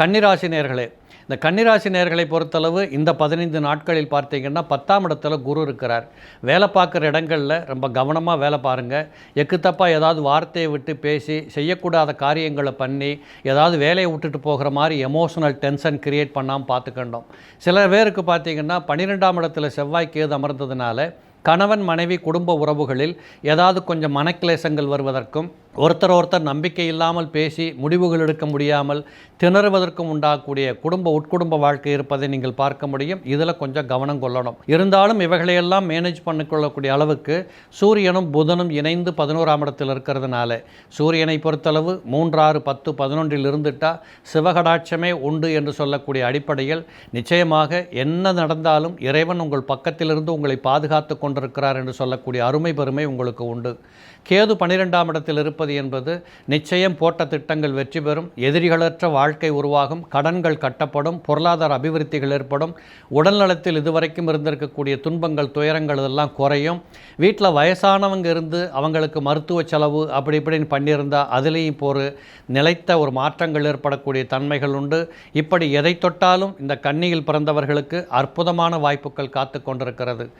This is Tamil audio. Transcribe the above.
கன்னிராசி நேர்களே இந்த கன்னிராசி நேர்களை பொறுத்தளவு இந்த பதினைந்து நாட்களில் பார்த்தீங்கன்னா பத்தாம் இடத்துல குரு இருக்கிறார். வேலை பார்க்குற இடங்களில் ரொம்ப கவனமாக வேலை பாருங்கள் எக்குத்தப்பா ஏதாவது வார்த்தையை விட்டு பேசி செய்யக்கூடாத காரியங்களை பண்ணி ஏதாவது வேலையை விட்டுட்டு போகிற மாதிரி எமோஷனல் டென்ஷன் கிரியேட் பண்ணாமல் பார்த்துக்கணும். சில பேருக்கு பார்த்தீங்கன்னா பன்னிரெண்டாம் இடத்துல செவ்வாய் கேது அமர்ந்ததுனால கணவன் மனைவி குடும்ப உறவுகளில் ஏதாவது கொஞ்சம் மனக்கிளேசங்கள் வருவதற்கும் ஒருத்தர் ஒருத்தர் நம்பிக்கை இல்லாமல் பேசி முடிவுகள் எடுக்க முடியாமல் திணறுவதற்கும் உண்டாகக்கூடிய குடும்ப உட்குடும்ப வாழ்க்கை இருப்பதை நீங்கள் பார்க்க முடியும். இதில் கொஞ்சம் கவனம் கொள்ளணும். இருந்தாலும் இவைகளையெல்லாம் மேனேஜ் பண்ணிக்கொள்ளக்கூடிய அளவுக்கு சூரியனும் புதனும் இணைந்து பதினோராம் இடத்தில் இருக்கிறதுனால சூரியனை பொறுத்தளவு மூன்றாறு பத்து பதினொன்றில் இருந்துட்டால் சிவகடாட்சமே உண்டு என்று சொல்லக்கூடிய அடிப்படையில் நிச்சயமாக என்ன நடந்தாலும் இறைவன் உங்கள் பக்கத்திலிருந்து உங்களை பாதுகாத்து கொண்டிருக்கிறார் என்று சொல்லக்கூடிய அருமை பெருமை உங்களுக்கு உண்டு. கேது பன்னிரெண்டாம் இடத்தில் இருப்பது என்பது நிச்சயம் போட்ட திட்டங்கள் வெற்றி பெறும். எதிரிகளற்ற வாழ்க்கை உருவாகும். கடன்கள் கட்டப்படும். பொருளாதார அபிவிருத்திகள் ஏற்படும். உடல்நலத்தில் இதுவரைக்கும் இருந்திருக்கக்கூடிய துன்பங்கள் துயரங்கள் இதெல்லாம் குறையும். வீட்டில் வயசானவங்க இருந்து அவங்களுக்கு மருத்துவ செலவு அப்படி இப்படின்னு பண்ணியிருந்தால் அதுலேயும் இப்போ ஒரு நிலைத்த ஒரு மாற்றங்கள் ஏற்படக்கூடிய தன்மைகள் உண்டு. இப்படி எதை தொட்டாலும் இந்த கன்னியில் பிறந்தவர்களுக்கு அற்புதமான வாய்ப்புகள் காத்து கொண்டிருக்கிறது.